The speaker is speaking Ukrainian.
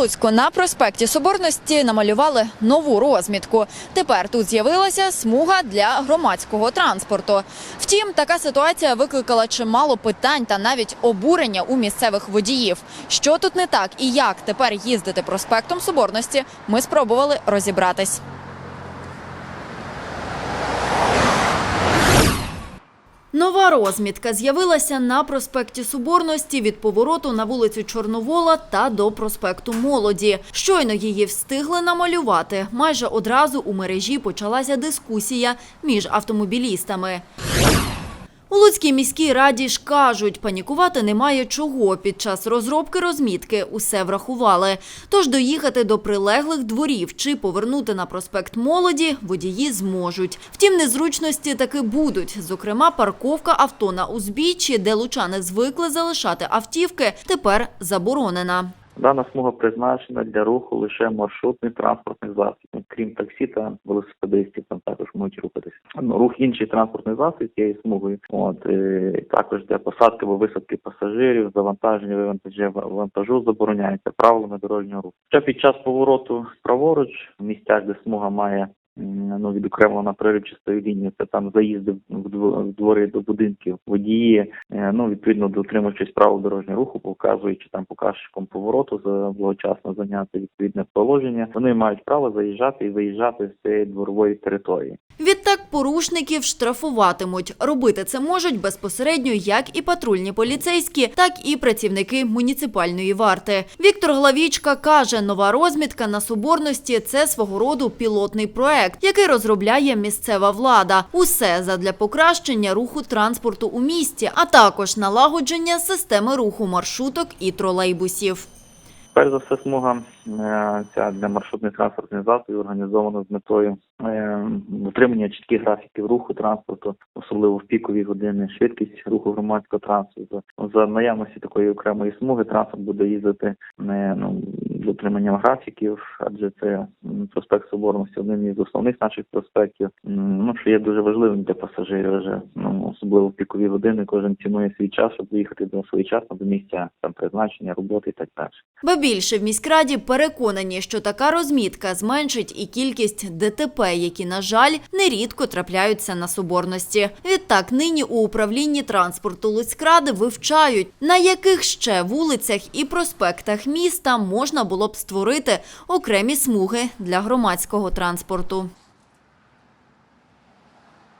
Луцьку на проспекті Соборності намалювали нову розмітку. Тепер тут з'явилася смуга для громадського транспорту. Втім, така ситуація викликала чимало питань та навіть обурення у місцевих водіїв. Що тут не так і як тепер їздити проспектом Соборності, ми спробували розібратись. Нова розмітка з'явилася на проспекті Соборності від повороту на вулицю Чорновола та до проспекту Молоді. Щойно її встигли намалювати. Майже одразу у мережі почалася дискусія між автомобілістами. У Луцькій міській раді ж кажуть, панікувати немає чого. Під час розробки розмітки усе врахували. Тож доїхати до прилеглих дворів чи повернути на проспект Молоді водії зможуть. Втім, незручності таки будуть. Зокрема, парковка авто на узбіччі, де лучани звикли залишати автівки, тепер заборонена. Дана смуга призначена для руху лише маршрутних транспортних засобів, крім таксі та велосипедистів, там також можуть рухатися. Ну, рух інших транспортних засобів цією смугою. От і також для посадки або висадки пасажирів, завантаження вивантаження вантажу забороняється правилами дорожнього руху. Ще під час повороту праворуч в місцях, де смуга має ну, відокремлена приривчастою лінією, це там заїзди в двори до будинків, водії, е, ну відповідно дотримуючись правил дорожнього руху, показуючи там показчиком повороту за благочасно зайняти відповідне положення, вони мають право заїжджати і виїжджати з цієї дворової території. Відтак порушників штрафуватимуть. Робити це можуть безпосередньо як і патрульні поліцейські, так і працівники муніципальної варти. Віктор Главічка каже, нова розмітка на Соборності – це свого роду пілотний проект, який розробляє місцева влада. Усе задля покращення руху транспорту у місті, а також налагодження системи руху маршруток і тролейбусів. Перш за все, смуга е, ця для маршрутних транспортних засобів організована з метою е, дотримання чітких графіків руху транспорту, особливо в пікові години, швидкість руху громадського транспорту. За наявності такої окремої смуги транспорт буде їздити не ну дотриманням графіків, адже це проспект Соборності один із основних наших проспектів. Ну що є дуже важливим для пасажирів, вже ну особливо в пікові години. Кожен цінує свій час, щоб доїхати до своєчасно до місця там призначення, роботи і так далі. Ба більше в міськраді переконані, що така розмітка зменшить і кількість ДТП, які, на жаль, нерідко трапляються на соборності. Відтак, нині у управлінні транспорту Луцькради вивчають, на яких ще вулицях і проспектах міста можна було б створити окремі смуги для громадського транспорту.